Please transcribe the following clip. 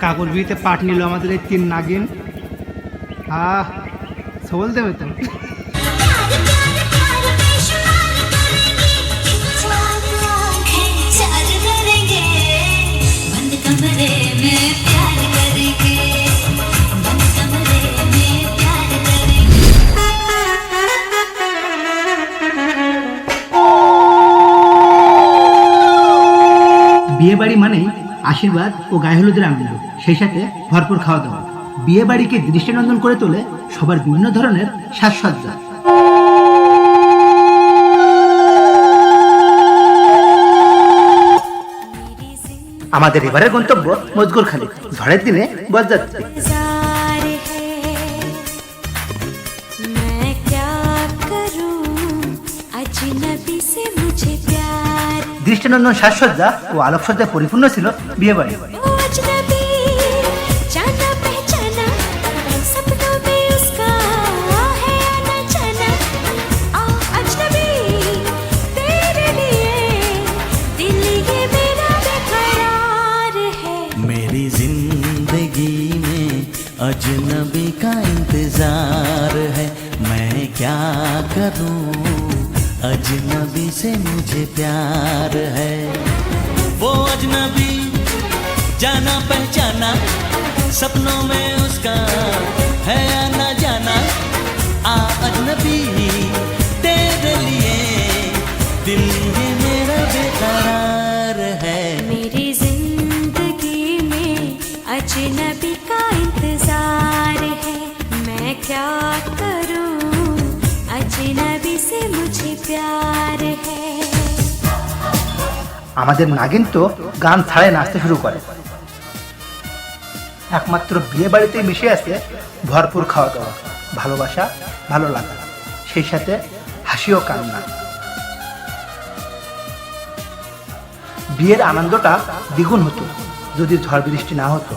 কাকুর বিয়েতে পাঠ নিল আমাদের এই তিন নাগিন আহ সবল দেবে তো বিয়ে বাড়ি মানেই আশীর্বাদ ও গায়ে হলুদের আনন্দ। সেই সাথে ভরপুর খাওয়া দাওয়া বিয়ে বাড়িকে দৃষ্টিনন্দন করে তোলে সবার বিভিন্ন ধরনের সাজসজ্জা। আমাদের এবারের গন্তব্য মজগুর খালি ঝড়ের দিনে বরযাত্রী। দৃষ্টিনন্দন সাজসজ্জা ও আলোকসজ্জায় পরিপূর্ণ ছিল বিয়ে বাড়ি ओ अजनबी जाना पहचाना सपनों में उसका है आना जाना आ अजनबी तेरे लिए दिल ये मेरा बेकरार है मेरी जिंदगी में अजनबी का इंतजार है मैं क्या करूं अजनबी से मुझे प्यार है। वो अजनबी, जाना पहचाना, सपनों में उसका है आना जाना। आ अजनबी, तेरे लिए दिल ये मेरा बेकरार प्यार है আমাদের নাগিন তো গান ছাড়াই নাচতে শুরু করে একমাত্র বিয়ে বাড়িতেই মিশে আছে ভরপুর খাওয়া দাওয়া ভালোবাসা ভালো লাগা সেই সাথে হাসি ও কান্না বিয়ের আনন্দটা দ্বিগুণ হতো যদি ঝড় বৃষ্টি না হতো